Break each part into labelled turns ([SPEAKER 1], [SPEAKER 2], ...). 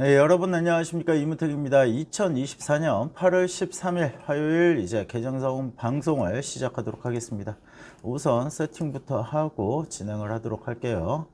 [SPEAKER 1] 네, 여러분 안녕하십니까 이문택입니다. 2024년 8월 13일 화요일 이제 개정사원 방송을 시작하도록 하겠습니다. 우선 세팅부터 하고 진행을 하도록 할게요.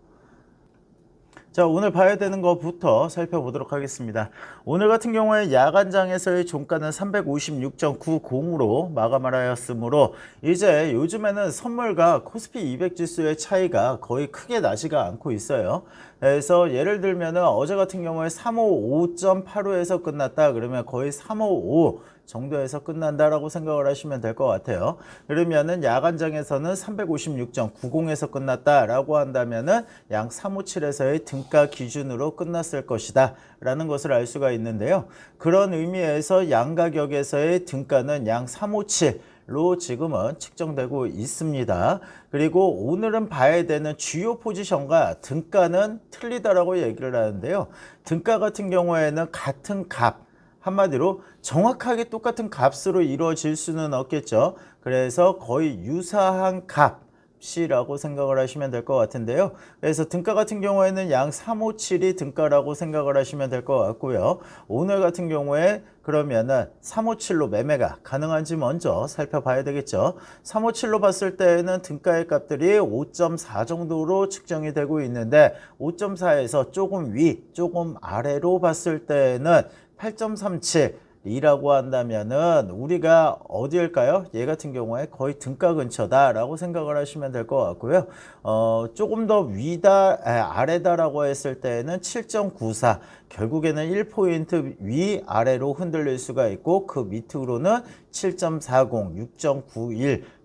[SPEAKER 1] 자 오늘 봐야 되는 것부터 살펴보도록 하겠습니다. 오늘 같은 경우에 야간장에서의 종가는 356.90으로 마감 하였으므로 이제 요즘에는 선물과 코스피 200 지수의 차이가 거의 크게 나지가 않고 있어요. 그래서 예를 들면 어제 같은 경우에 355.85에서 끝났다 그러면 거의 355 정도에서 끝난다라고 생각을 하시면 될 것 같아요. 그러면은 야간장에서는 356.90에서 끝났다라고 한다면은 양 357에서의 등가 기준으로 끝났을 것이다 라는 것을 알 수가 있는데요. 그런 의미에서 양 가격에서의 등가는 양 357, 로 지금은 측정되고 있습니다. 그리고 오늘은 봐야 되는 주요 포지션과 등가는 틀리다라고 얘기를 하는데요. 등가 같은 경우에는 같은 값, 한마디로 정확하게 똑같은 값으로 이루어질 수는 없겠죠. 그래서 거의 유사한 값 C라고 생각을 하시면 될 것 같은데요. 그래서 등가 같은 경우에는 양 357이 등가라고 생각을 하시면 될 것 같고요. 오늘 같은 경우에 그러면은 357로 매매가 가능한지 먼저 살펴봐야 되겠죠. 357로 봤을 때는 에 등가의 값들이 5.4 정도로 측정이 되고 있는데 5.4에서 조금 위, 조금 아래로 봤을 때는 에8.37 이라고 한다면은 우리가 어디일까요? 얘 같은 경우에 거의 등가 근처다 라고 생각을 하시면 될 것 같고요. 어, 조금 더 위다 아래다라고 했을 때에는 7.94 결국에는 1포인트 위아래로 흔들릴 수가 있고 그 밑으로는 7.40,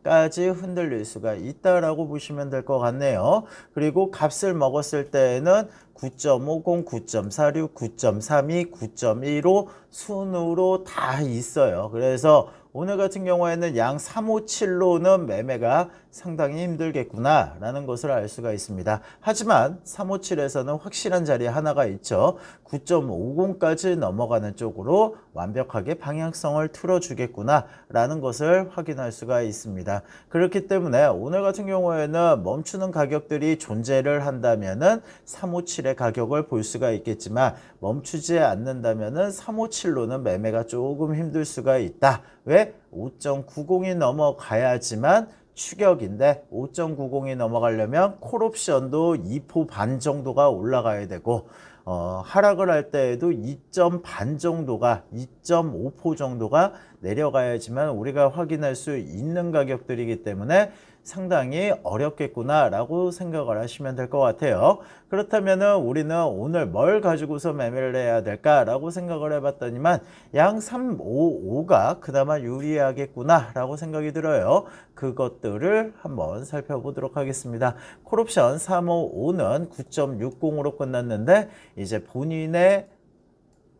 [SPEAKER 1] 6.91까지 흔들릴 수가 있다라고 보시면 될 것 같네요. 그리고 값을 먹었을 때에는 9.50, 9.46, 9.32, 9.15 순으로 다 있어요. 그래서 오늘 같은 경우에는 양 357로는 매매가 상당히 힘들겠구나라는 것을 알 수가 있습니다. 하지만 357에서는 확실한 자리 하나가 있죠. 9.50까지 넘어가는 쪽으로 완벽하게 방향성을 틀어주겠구나라는 것을 확인할 수가 있습니다. 그렇기 때문에 오늘 같은 경우에는 멈추는 가격들이 존재를 한다면은 357의 가격을 볼 수가 있겠지만 멈추지 않는다면은 357로는 매매가 조금 힘들 수가 있다. 왜? 5.90이 넘어가야지만 추격인데 5.90이 넘어가려면 콜옵션도 2포 반 정도가 올라가야 되고 어, 하락을 할 때에도 2반 정도가 2.5포 정도가 내려가야지만 우리가 확인할 수 있는 가격들이기 때문에 상당히 어렵겠구나라고 생각을 하시면 될 것 같아요. 그렇다면 우리는 오늘 뭘 가지고서 매매를 해야 될까라고 생각을 해봤더니만 양 3, 5, 5가 그나마 유리하겠구나라고 생각이 들어요. 그것들을 한번 살펴보도록 하겠습니다. 콜옵션 3, 5, 5는 9.60으로 끝났는데 이제 본인의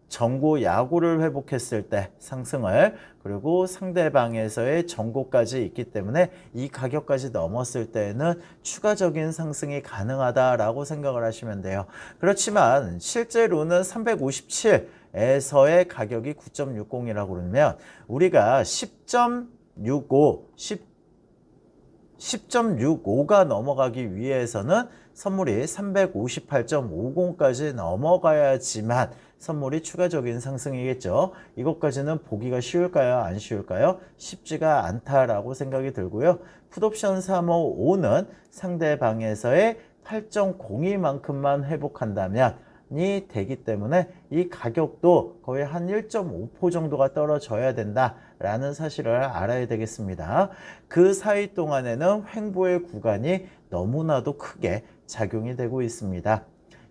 [SPEAKER 1] 전구 야구를 회복했을 때 상승을 그리고 상대방에서의 전구까지 있기 때문에 이 가격까지 넘었을 때는 추가적인 상승이 가능하다라고 생각을 하시면 돼요. 그렇지만 실제로는 357에서의 가격이 9.60이라고 그러면 우리가 10.65, 10 10.65가 넘어가기 위해서는 선물이 358.50까지 넘어가야지만 선물이 추가적인 상승이겠죠. 이것까지는 보기가 쉬울까요? 안 쉬울까요? 쉽지가 않다라고 생각이 들고요. 풋옵션 355는 상대방에서의 8.02만큼만 회복한다면 이 되기 때문에 이 가격도 거의 한 1.5포 정도가 떨어져야 된다라는 사실을 알아야 되겠습니다. 그 사이 동안에는 횡보의 구간이 너무나도 크게 작용이 되고 있습니다.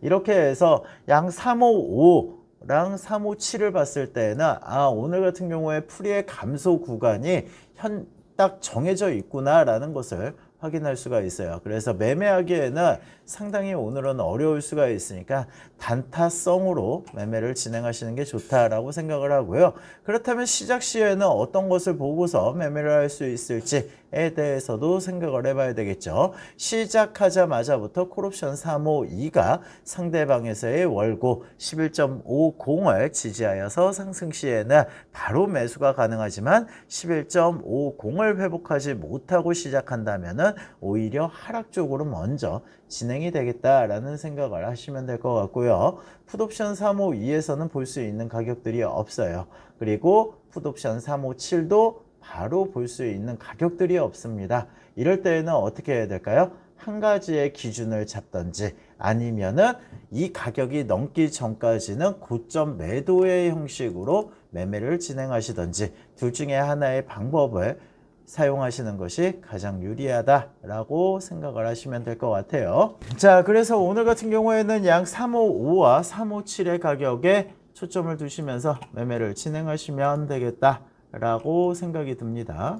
[SPEAKER 1] 이렇게 해서 양355 랑 357을 봤을 때는 아 오늘 같은 경우에 풀이의 감소 구간이 현 딱 정해져 있구나라는 것을 확인할 수가 있어요. 그래서 매매하기에는 상당히 오늘은 어려울 수가 있으니까 단타성으로 매매를 진행하시는 게 좋다라고 생각을 하고요. 그렇다면 시작 시에는 어떤 것을 보고서 매매를 할 수 있을지에 대해서도 생각을 해봐야 되겠죠. 시작하자마자부터 콜옵션 352가 상대방에서의 월고 11.50을 지지하여서 상승 시에는 바로 매수가 가능하지만 11.50을 회복하지 못하고 시작한다면 은 것보다 오히려 하락 쪽으로 먼저 진행이 되겠다라는 생각을 하시면 될 것 같고요. 풋옵션 3호 2에서는 볼 수 있는 가격들이 없어요. 그리고 풋옵션 3호 7도 바로 볼 수 있는 가격들이 없습니다. 이럴 때에는 어떻게 해야 될까요? 한 가지의 기준을 잡던지 아니면은 이 가격이 넘기 전까지는 고점 매도의 형식으로 매매를 진행하시던지 둘 중에 하나의 방법을 사용하시는 것이 가장 유리하다라고 생각을 하시면 될 것 같아요. 자, 그래서 오늘 같은 경우에는 양 355와 357의 가격에 초점을 두시면서 매매를 진행하시면 되겠다라고 생각이 듭니다.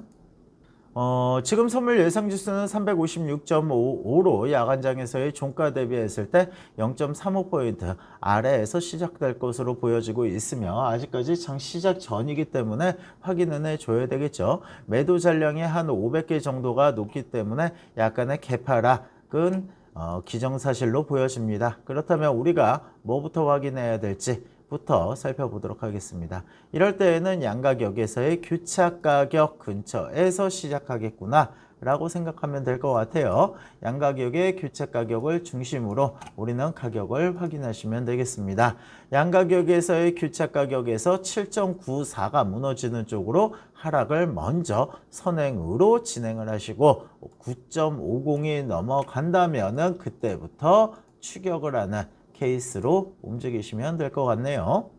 [SPEAKER 1] 어, 지금 선물 예상 지수는 356.55로 야간장에서의 종가 대비했을 때 0.35포인트 아래에서 시작될 것으로 보여지고 있으며 아직까지 장 시작 전이기 때문에 확인은 해줘야 되겠죠. 매도 잔량이 한 500개 정도가 높기 때문에 약간의 개파락은 어, 기정사실로 보여집니다. 그렇다면 우리가 뭐부터 확인해야 될지 부터 살펴보도록 하겠습니다. 이럴 때에는 양가격에서의 교차가격 근처에서 시작하겠구나 라고 생각하면 될 것 같아요. 양가격의 교차가격을 중심으로 우리는 가격을 확인하시면 되겠습니다. 양가격에서의 교차가격에서 7.94가 무너지는 쪽으로 하락을 먼저 선행으로 진행을 하시고 9.50이 넘어간다면 그때부터 추격을 하는 케이스로 움직이시면 될 것 같네요.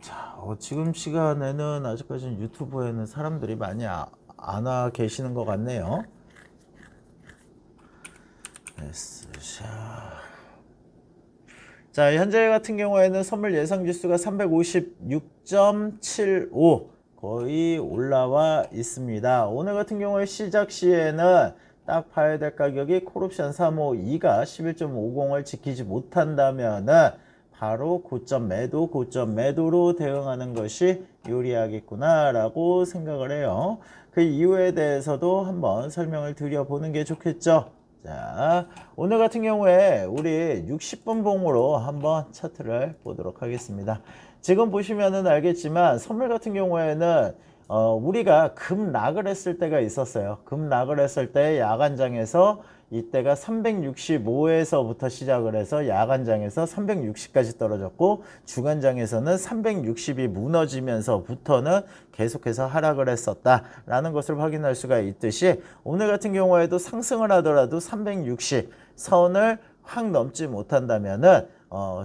[SPEAKER 1] 자, 어, 지금 시간에는 아직까지 유튜브에는 사람들이 많이 아, 안와 계시는 것 같네요. S샵. 자, 현재 같은 경우에는 선물 예상 지수가 356.75 거의 올라와 있습니다. 오늘 같은 경우에 시작 시에는 딱봐야될 가격이 콜옵션 352가 11.50을 지키지 못한다면 바로 고점 매도 고점 매도로 대응하는 것이 유리하겠구나 라고 생각을 해요 그 이유에 대해서도 한번 설명을 드려보는 게 좋겠죠 자 오늘 같은 경우에 우리 60분 봉으로 한번 차트를 보도록 하겠습니다 지금 보시면은 알겠지만 선물 같은 경우에는 어, 우리가 급락을 했을 때가 있었어요. 급락을 했을 때 야간장에서 이때가 365에서부터 시작을 해서 야간장에서 360까지 떨어졌고 주간장에서는 360이 무너지면서부터는 계속해서 하락을 했었다라는 것을 확인할 수가 있듯이 오늘 같은 경우에도 상승을 하더라도 360 선을 확 넘지 못한다면은 어,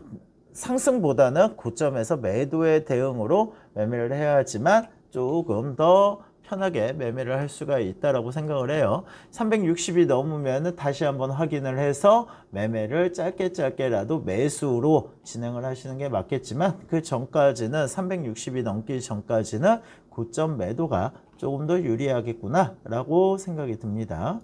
[SPEAKER 1] 상승보다는 고점에서 매도의 대응으로 매매를 해야 하지만 조금 더 편하게 매매를 할 수가 있다라고 생각을 해요. 360이 넘으면 다시 한번 확인을 해서 매매를 짧게 짧게라도 매수로 진행을 하시는 게 맞겠지만 그 전까지는 360이 넘기 전까지는 고점 매도가 조금 더 유리하겠구나라고 생각이 듭니다.